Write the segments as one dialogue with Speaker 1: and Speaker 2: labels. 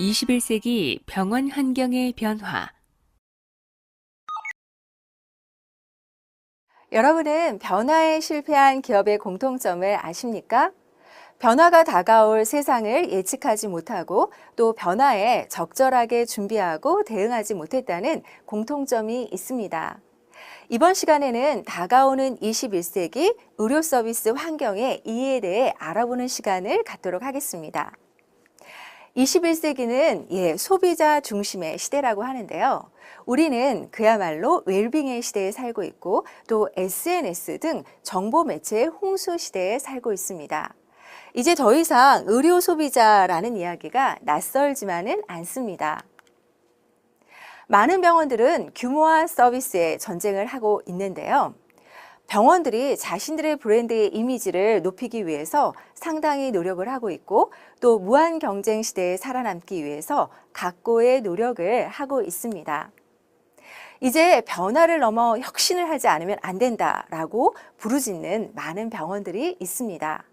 Speaker 1: 21세기 병원 환경의 변화.
Speaker 2: 여러분은 변화에 실패한 기업의 공통점을 아십니까? 변화가 다가올 세상을 예측하지 못하고 또 변화에 적절하게 준비하고 대응하지 못했다는 공통점이 있습니다. 이번 시간에는 다가오는 21세기 의료 서비스 환경의 이해에 대해 알아보는 시간을 갖도록 하겠습니다. 21세기는 예, 소비자 중심의 시대라고 하는데요. 우리는 그야말로 웰빙의 시대에 살고 있고 또 SNS 등 정보 매체의 홍수 시대에 살고 있습니다. 이제 더 이상 의료 소비자라는 이야기가 낯설지만은 않습니다. 많은 병원들은 규모화 서비스에 전쟁을 하고 있는데요. 병원들이 자신들의 브랜드의 이미지를 높이기 위해서 상당히 노력을 하고 있고 또 무한 경쟁 시대에 살아남기 위해서 각고의 노력을 하고 있습니다. 이제 변화를 넘어 혁신을 하지 않으면 안 된다라고 부르짖는 많은 병원들이 있습니다.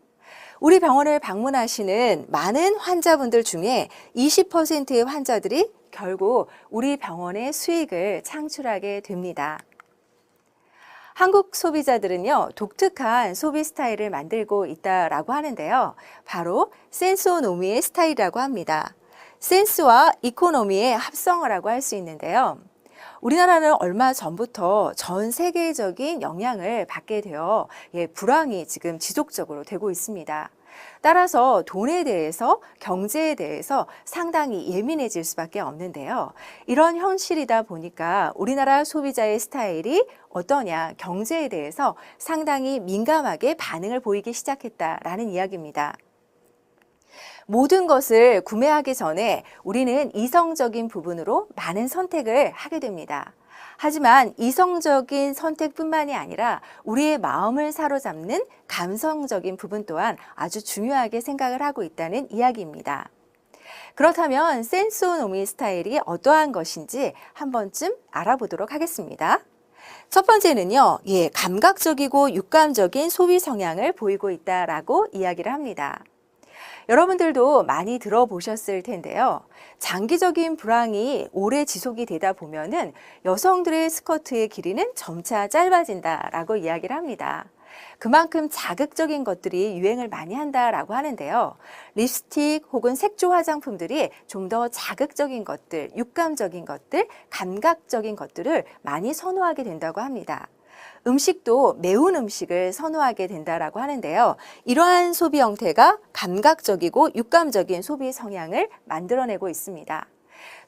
Speaker 2: 우리 병원을 방문하시는 많은 환자분들 중에 20%의 환자들이 결국 우리 병원의 수익을 창출하게 됩니다. 한국 소비자들은요, 독특한 소비 스타일을 만들고 있다라고 하는데요. 바로 센스오노미의 스타일이라고 합니다. 센스와 이코노미의 합성어라고 할 수 있는데요. 우리나라는 얼마 전부터 전 세계적인 영향을 받게 되어 예, 불황이 지금 지속적으로 되고 있습니다. 따라서 돈에 대해서 경제에 대해서 상당히 예민해질 수밖에 없는데요. 이런 현실이다 보니까 우리나라 소비자의 스타일이 어떠냐 경제에 대해서 상당히 민감하게 반응을 보이기 시작했다라는 이야기입니다. 모든 것을 구매하기 전에 우리는 이성적인 부분으로 많은 선택을 하게 됩니다. 하지만 이성적인 선택뿐만이 아니라 우리의 마음을 사로잡는 감성적인 부분 또한 아주 중요하게 생각을 하고 있다는 이야기입니다. 그렇다면 센스오노미 스타일이 어떠한 것인지 한 번쯤 알아보도록 하겠습니다. 첫 번째는요, 예, 감각적이고 육감적인 소비 성향을 보이고 있다라고 이야기를 합니다. 여러분들도 많이 들어보셨을 텐데요. 장기적인 불황이 오래 지속이 되다 보면은 여성들의 스커트의 길이는 점차 짧아진다라고 이야기를 합니다. 그만큼 자극적인 것들이 유행을 많이 한다라고 하는데요. 립스틱 혹은 색조 화장품들이 좀 더 자극적인 것들, 육감적인 것들, 감각적인 것들을 많이 선호하게 된다고 합니다. 음식도 매운 음식을 선호하게 된다라고 하는데요. 이러한 소비 형태가 감각적이고 육감적인 소비 성향을 만들어내고 있습니다.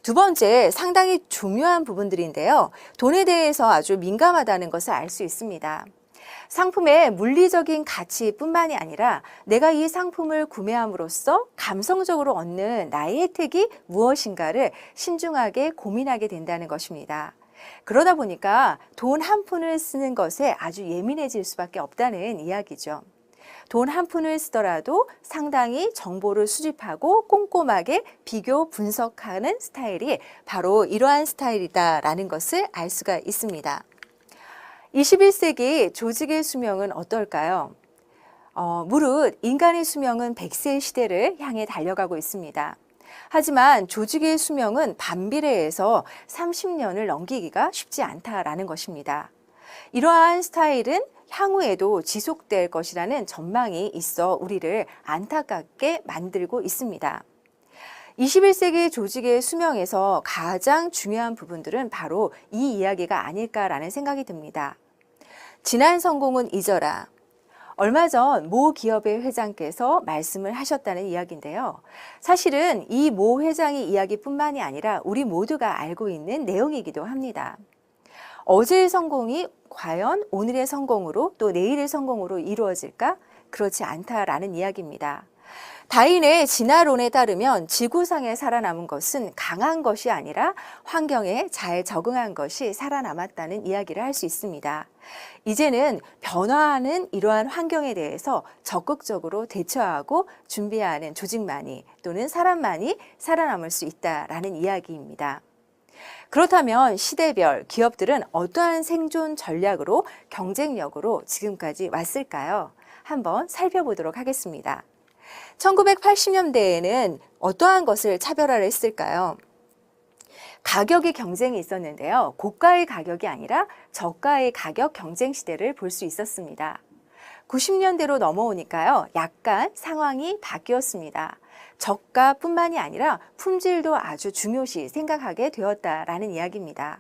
Speaker 2: 두 번째, 상당히 중요한 부분들인데요. 돈에 대해서 아주 민감하다는 것을 알 수 있습니다. 상품의 물리적인 가치뿐만이 아니라 내가 이 상품을 구매함으로써 감성적으로 얻는 나의 혜택이 무엇인가를 신중하게 고민하게 된다는 것입니다. 그러다 보니까 돈 한 푼을 쓰는 것에 아주 예민해질 수밖에 없다는 이야기죠. 돈 한 푼을 쓰더라도 상당히 정보를 수집하고 꼼꼼하게 비교 분석하는 스타일이 바로 이러한 스타일이다라는 것을 알 수가 있습니다. 21세기 조직의 수명은 어떨까요? 어, 무릇 인간의 수명은 100세 시대를 향해 달려가고 있습니다. 하지만 조직의 수명은 반비례해서 30년을 넘기기가 쉽지 않다라는 것입니다. 이러한 스타일은 향후에도 지속될 것이라는 전망이 있어 우리를 안타깝게 만들고 있습니다. 21세기 조직의 수명에서 가장 중요한 부분들은 바로 이 이야기가 아닐까라는 생각이 듭니다. 지난 성공은 잊어라. 얼마 전 모 기업의 회장께서 말씀을 하셨다는 이야기인데요. 사실은 이 모 회장의 이야기뿐만이 아니라 우리 모두가 알고 있는 내용이기도 합니다. 어제의 성공이 과연 오늘의 성공으로 또 내일의 성공으로 이루어질까? 그렇지 않다라는 이야기입니다. 다인의 진화론에 따르면 지구상에 살아남은 것은 강한 것이 아니라 환경에 잘 적응한 것이 살아남았다는 이야기를 할 수 있습니다. 이제는 변화하는 이러한 환경에 대해서 적극적으로 대처하고 준비하는 조직만이 또는 사람만이 살아남을 수 있다라는 이야기입니다. 그렇다면 시대별 기업들은 어떠한 생존 전략으로 경쟁력으로 지금까지 왔을까요? 한번 살펴보도록 하겠습니다. 1980년대에는 어떠한 것을 차별화를 했을까요? 가격의 경쟁이 있었는데요. 고가의 가격이 아니라 저가의 가격 경쟁 시대를 볼 수 있었습니다. 90년대로 넘어오니까요. 약간 상황이 바뀌었습니다. 저가뿐만이 아니라 품질도 아주 중요시 생각하게 되었다라는 이야기입니다.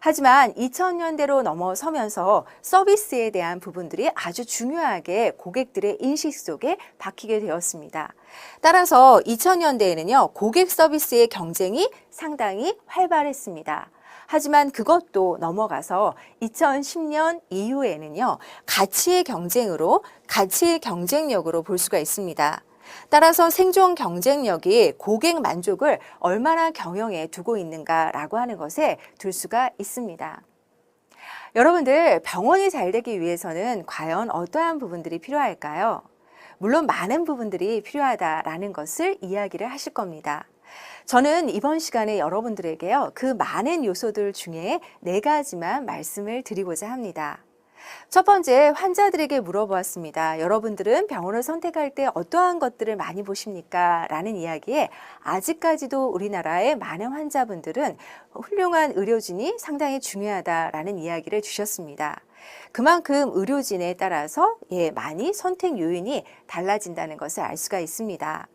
Speaker 2: 하지만 2000년대로 넘어서면서 서비스에 대한 부분들이 아주 중요하게 고객들의 인식 속에 박히게 되었습니다. 따라서 2000년대에는요, 고객 서비스의 경쟁이 상당히 활발했습니다. 하지만 그것도 넘어가서 2010년 이후에는요, 가치의 경쟁으로, 가치의 경쟁력으로 볼 수가 있습니다. 따라서 생존 경쟁력이 고객 만족을 얼마나 경영에 두고 있는가라고 하는 것에 둘 수가 있습니다. 여러분들 병원이 잘 되기 위해서는 과연 어떠한 부분들이 필요할까요? 물론 많은 부분들이 필요하다라는 것을 이야기를 하실 겁니다. 저는 이번 시간에 여러분들에게요, 그 많은 요소들 중에 네 가지만 말씀을 드리고자 합니다. 첫 번째, 환자들에게 물어보았습니다. 여러분들은 병원을 선택할 때 어떠한 것들을 많이 보십니까? 라는 이야기에 아직까지도 우리나라의 많은 환자분들은 훌륭한 의료진이 상당히 중요하다라는 이야기를 주셨습니다. 그만큼 의료진에 따라서 예, 많이 선택 요인이 달라진다는 것을 알 수가 있습니다.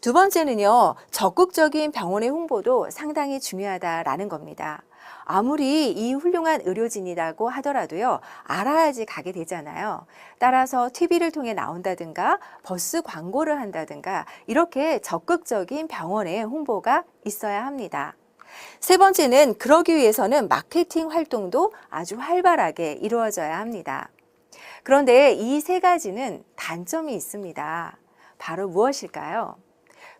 Speaker 2: 두 번째는요, 적극적인 병원의 홍보도 상당히 중요하다라는 겁니다. 아무리 이 훌륭한 의료진이라고 하더라도요, 알아야지 가게 되잖아요. 따라서 TV를 통해 나온다든가, 버스 광고를 한다든가, 이렇게 적극적인 병원의 홍보가 있어야 합니다. 세 번째는 그러기 위해서는 마케팅 활동도 아주 활발하게 이루어져야 합니다. 그런데 이 세 가지는 단점이 있습니다. 바로 무엇일까요?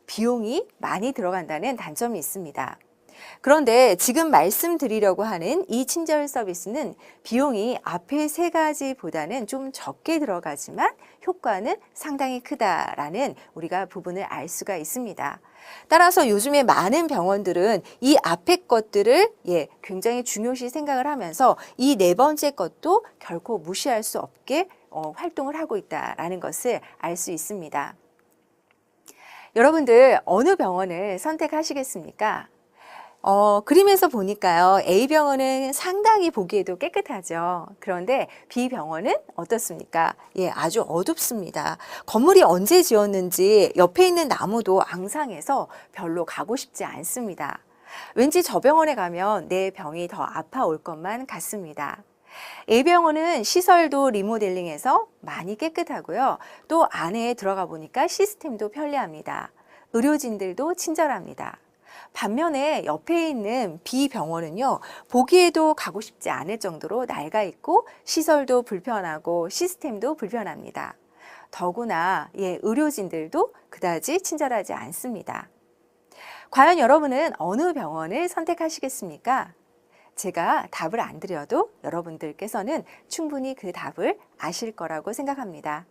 Speaker 2: 비용이 많이 들어간다는 단점이 있습니다. 그런데 지금 말씀드리려고 하는 이 친절 서비스는 비용이 앞에 세 가지보다는 좀 적게 들어가지만 효과는 상당히 크다라는 우리가 부분을 알 수가 있습니다. 따라서 요즘에 많은 병원들은 이 앞에 것들을 예, 굉장히 중요시 생각을 하면서 이 네 번째 것도 결코 무시할 수 없게 어, 활동을 하고 있다라는 것을 알 수 있습니다. 여러분들 어느 병원을 선택하시겠습니까? 어, 그림에서 보니까요, A병원은 상당히 보기에도 깨끗하죠. 그런데 B병원은 어떻습니까? 예, 아주 어둡습니다. 건물이 언제 지었는지 옆에 있는 나무도 앙상해서 별로 가고 싶지 않습니다. 왠지 저 병원에 가면 내 병이 더 아파올 것만 같습니다. A병원은 시설도 리모델링해서 많이 깨끗하고요. 또 안에 들어가 보니까 시스템도 편리합니다. 의료진들도 친절합니다. 반면에 옆에 있는 B병원은요, 보기에도 가고 싶지 않을 정도로 낡아 있고 시설도 불편하고 시스템도 불편합니다. 더구나 예, 의료진들도 그다지 친절하지 않습니다. 과연 여러분은 어느 병원을 선택하시겠습니까? 제가 답을 안 드려도 여러분들께서는 충분히 그 답을 아실 거라고 생각합니다.